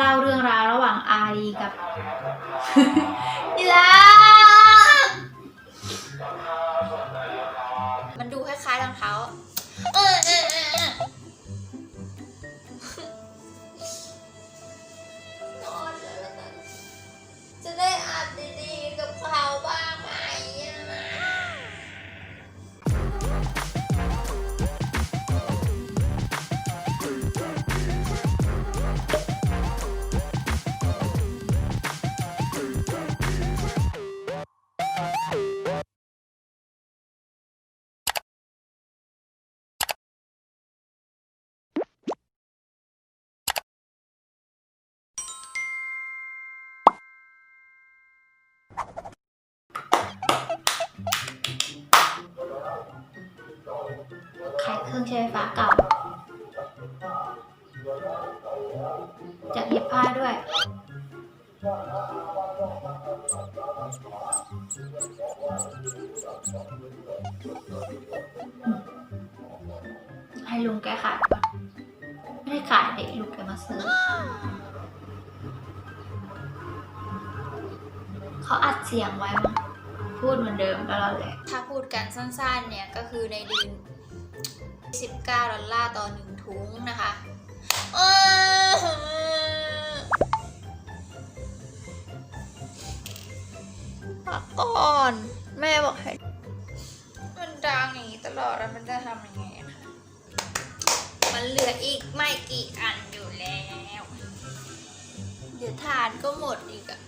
เล่าเรื่องราวระหว่างอารีกับที่รัก ใช้ไฟฟ้าเก่า จะเย็บผ้าด้วย ให้ลุงแกขายก่อนไม่ได้ขายเด็กลุงแกมาซื้อ เขาอัดเสียงไว้มั้ง พูดเหมือนเดิมกับเราเลยถ้าพูดกันสั้นๆเนี่ยก็คือในดิน19 ดอลลาร์ต่อหนึ่งถุงนะคะเออพักก่อน แม่บอกให้ มันดังอย่างนี้ตลอดแล้วมันจะทำยังไงอะคะมันเหลืออีกไม่กี่อันอยู่แล้ว เดี๋ยวทานก็หมดอีกอะ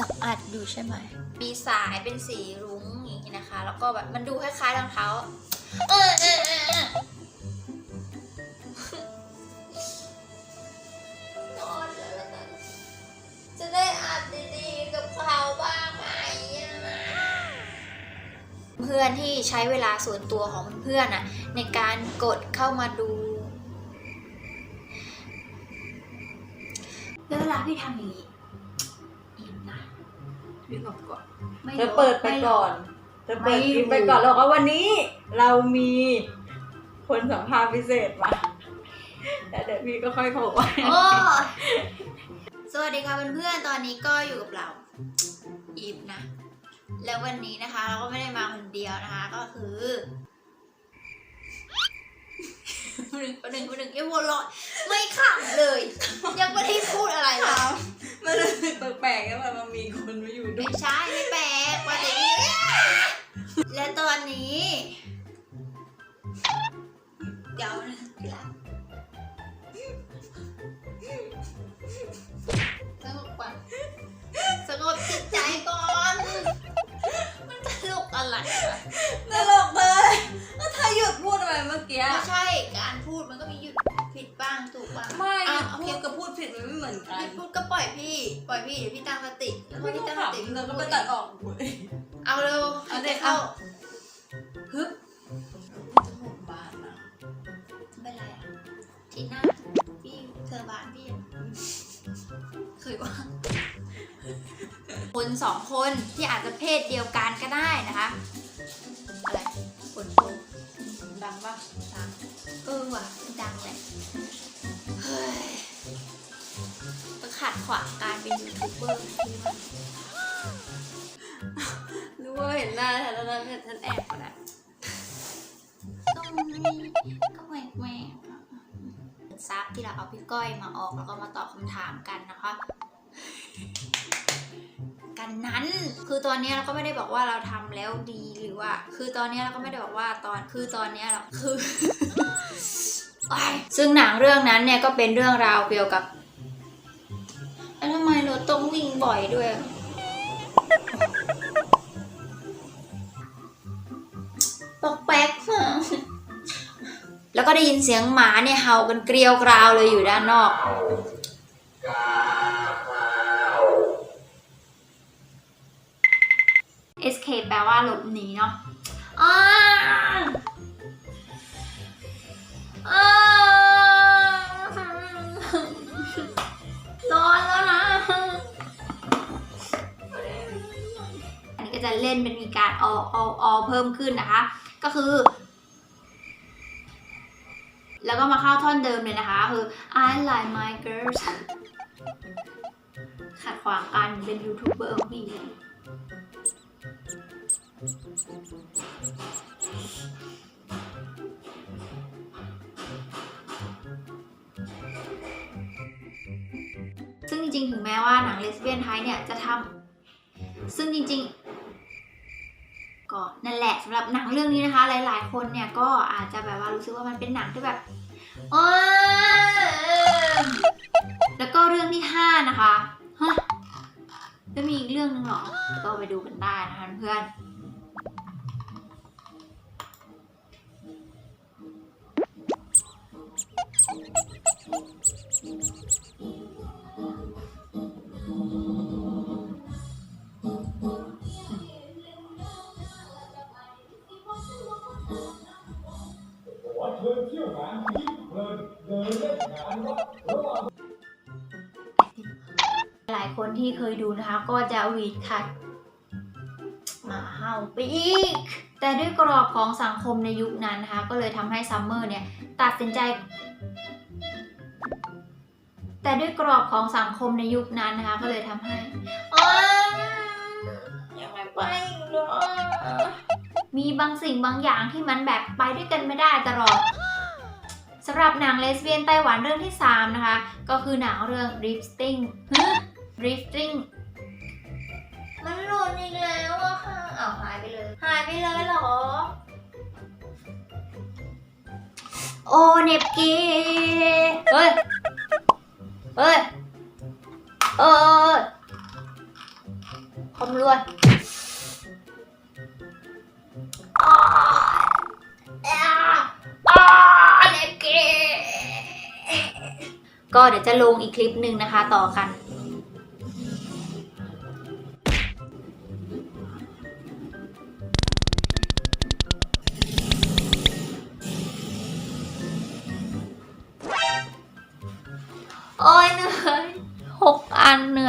อยากอัดอยู่ใช่ไหม มีสายเป็นสีรุ้งอย่างนี้นะคะ แล้วก็แบบมันดูคล้ายๆรองเท้าเออเออเออเอนอนเลยแล้วกันจะได้อัดดีๆกับเขาบ้างไหมเพื่อนที่ใช้เวลาส่วนตัวของเพื่อนอะในการกดเข้ามาดูแล้วเวลาพี่ทำอย่างนี้ พี่บอกก่อนไม่เธอรู้เปิดไปม่รู้ก่อน เธอเปิดไม่คลิปไปก่อนแล้วก็วันนี้ เรามีคนสัมภาษณ์พิเศษมาแล้วเดี๋ยวพี่ก็ค่อยโผล่ไปโอ้ยสวัสดีค่ะเพื่อนๆ ตอนนี้ก็อยู่กับเราอีฟนะ แล้ววันนี้นะคะ เราก็ไม่ได้มาคนเดียวนะคะ ก็คือหนึ่งประหนึ่งประหนึ่งยังหัวเราะไม่ขำเลย ยังไม่ได้พูดอะไรเลย มันรู้สึกแปลกๆแล้วมันมีคนมาอยู่ด้วไม่ยใช่ไม่แปลกวันนี้ และตอนนี้ เดี๋ยวนะพี่รัก พี่ปล่อยพี่เดี๋ยวพี่ตั้งสติแล้วพอไม่พี่ต้องตั้งสติขำเราก็ไปตัดออกหมดเอาเร็วเอาเด็เด็กเข้าเอาฮึบจมูกบานนะไม่เป็นไรอะทีหน้าพี่เธอบานพี่อะเคยว่าคนสองคนที่อาจจะเพศเดียวกันก็ได้นะคะอะไรฝนตกดังปะดังเออว่ะดังเลย วางการเป็นยูทูบเบอร์พี่ว่ารู้ว่าเห็นหน้าฉันแล้วฉันแอบมาแล้วก็ไม่ก็แหวกแหวกซับที่เราเอาพี่ก้อยมาออกแล้วก็มาตอบคำถามกันนะคะกันนั้น คือตอนนี้เราก็ไม่ได้บอกว่าเราทำแล้วดีหรือว่า คือตอนนี้เราก็ไม่ได้บอกว่าตอน คือตอนนี้เราคือซึ่งหนังเรื่องนั้นเนี่ยก็เป็นเรื่องราวเกี่ยวกับ ต้องวิ่งบ่อยด้วย ปอกแป๊กแล้วก็ได้ยินเสียงหมาเนี่ยเห่ากันเกลียวกราวเลยอยู่ด้านนอก อันนี้ก็จะเล่นเป็นมีการอออออเพิ่มขึ้นนะคะ ก็คือ แล้วก็มาเข้าท่อนเดิมเลยนะคะ คือ I like my girls ขัดขวางการเป็นยูทูบเบอร์ของพี่ซึ่งจริงๆ ถึงแม้ว่าหนังเลสเบี้ยนไทยเนี่ยจะทำซึ่งจริงๆ ก็นั่นแหละสำหรับหนังเรื่องนี้นะคะ หลายๆ คนเนี่ยก็อาจจะแบบว่ารู้สึกว่ามันเป็นหนังที่แบบโอ้แล้วก็เรื่องที่ 5 นะคะฮะจะมีอีกเรื่องหนึงเหรอ ก็ไปดูกันได้นะคะเพื่อน หลายคนที่เคยดูนะคะ ก็จะวีดคัดหมาเห่าไปอีก แต่ด้วยกรอบของสังคมในยุคนั้นนะคะ ก็เลยทำให้ซัมเมอร์เนี่ยตัดสินใจ แต่ด้วยกรอบของสังคมในยุคนั้นนะคะ ก็เลยทำให้อ้าวยังไม่ไปอีกเหรอมีบางสิ่งบางอย่างที่มันแบบไปด้วยกันไม่ได้ตลอดสำหรับหนังเลสเบี้ยนไต้หวันเรื่องที่ 3 นะคะ ก็คือหนังเรื่อง Drifting Drifting มันหลุดอีกแล้วอะค่ะอ้าวหายไปเลย หายไปเลยเหรอ โอเนบกีเฮ้ย เฮ้ย เออคอมรวนอ้าวอ้าวอ้าวเนบกีก็เดี๋ยวจะลงอีกคลิปหนึ่งนะคะต่อกัน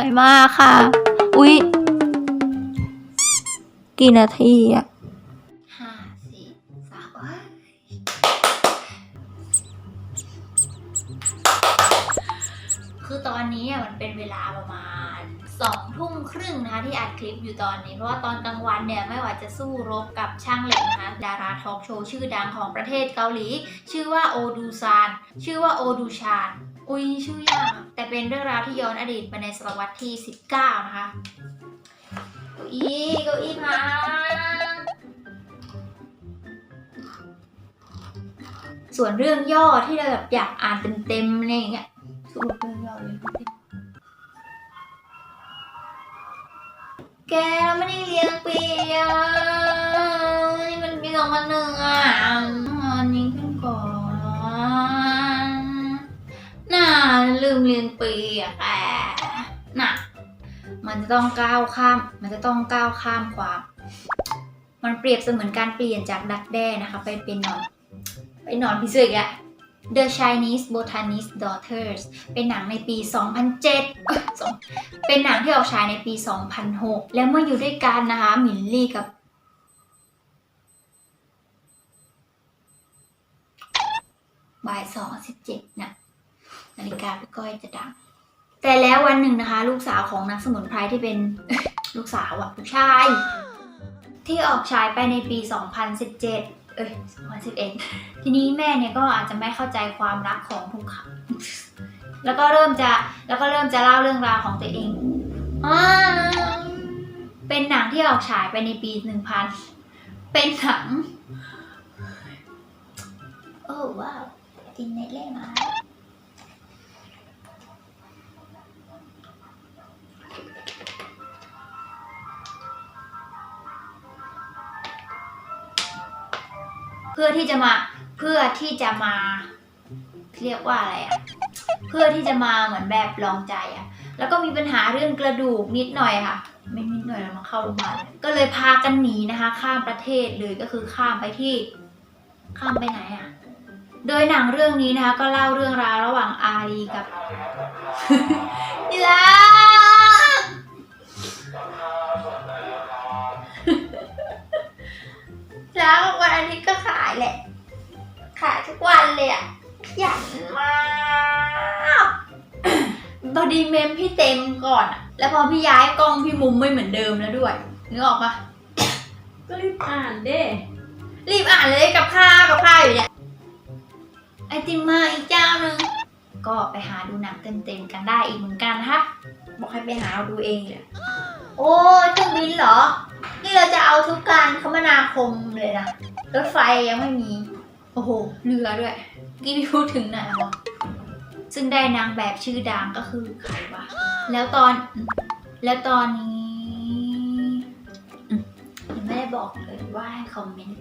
นื่อยมากค่ะ อุ๊ย กี่นาทีอะห้าสี่สามคือตอนนี้อะมันเป็นเวลาประมาณ สองทุ่มครึ่งนะคะที่อัดคลิปอยู่ตอนนี้ เพราะว่าตอนกลางวันเนี่ยไม่ว่าจะสู้รบกับช่างเหล็กนะคะดาราทอล์กโชว์ชื่อดังของประเทศเกาหลี ชื่อว่าโอดูซาน ชื่อว่าโอดูชานอุ้ยชื่อยากแต่เป็นเรื่องราวที่ย้อนอดีตไปในศตวรรษที่ 19 นะคะเก้าอี้เก้าอี้พังส่วนเรื่องย่อที่เราแบบอยากอ่านเต็มๆอะไรอย่างเงี้ยสรุปเรื่องย่อเลย แกเราไม่ได้เลี้ยงปีอะนี่มันปีสองพันหนึ่งอะอันนี้ขึ้นก่อนน่าลืมเรียนปีอะแกน่ะ มันจะต้องก้าวข้าม มันจะต้องก้าวข้ามความ มันเปรียบเสมือนการเปลี่ยนจากดักแด้นะคะ ไปเป็นนอน ไปนอนพิเศษอะ The Chinese Botanist Daughters เป็นหนังในปี 2007เอ้ยสองเป็นหนังที่ออกฉายในปี 2006 แล้วเมื่ออยู่ด้วยกันนะคะ มินลี่กับบ่ายสองสิบเจ็ดนะนาฬิกาพี่ก้อยจะดัง แต่แล้ววันหนึ่งนะคะ ลูกสาวของนักสมุนไพรที่เป็นลูกสาวอะผู้ชาย ที่ออกฉายไปในปี 2017 อ้ย2011 ทีนี้แม่เนี่ยก็อาจจะไม่เข้าใจความรักของภูเขาแล้วก็เริ่มจะแล้วก็เริ่มจะเล่าเรื่องราวของตัวเองอ่าเป็นหนังที่ออกฉายไปในปีหนึ่งพันเป็นหนัง โอ้ว้าวดินเน็ตเล่มา เพื่อที่จะมาเพื่อที่จะมา เรียกว่าอะไรอะเพื่อที่จะมาเหมือนแบบลองใจอะแล้วก็มีปัญหาเรื่องกระดูกนิดหน่อยค่ะ ไม่นิดหน่อยแล้วมาเข้าโรงพยาบาลก็เลยพากันหนีนะคะ ข้ามประเทศเลยก็คือข้ามไปที่ ข้ามไปไหนอะโดยหนังเรื่องนี้นะคะ ก็เล่าเรื่องราวระหว่างอารีกับอีลาาทิตย์ก็ขายแหละ ขายทุกวันเลยอะขยันมากพอดีเมมพี่เต็มก่อนอะแล้วพอพี่ย้ายกล้องพี่มุมไม่เหมือนเดิมแล้วด้วยนึกออกปะก็รีบอ่านเด้ รีบอ่านเลยกับข้าวกับข้าวอยู่เนี่ยไอติมมาอีกเจ้าหนึ่งก็ไปหาดูหนังเต็มๆกันได้อีกเหมือนกันนะคะบอกให้ไปหาเอาดูเองเลย โอ้ยเครื่องบินเหรอ นี่เราจะเอาทุกการคมนาคมเลยนะ รถไฟยังไม่มี โอ้โห เรือด้วยกี้พี่พูดถึงไหนวะซึ่งได้นางแบบชื่อดังก็คือใครวะ แล้วตอน แล้วตอนนี้ยังไม่ได้บอกเลยว่าให้คอมเมนต์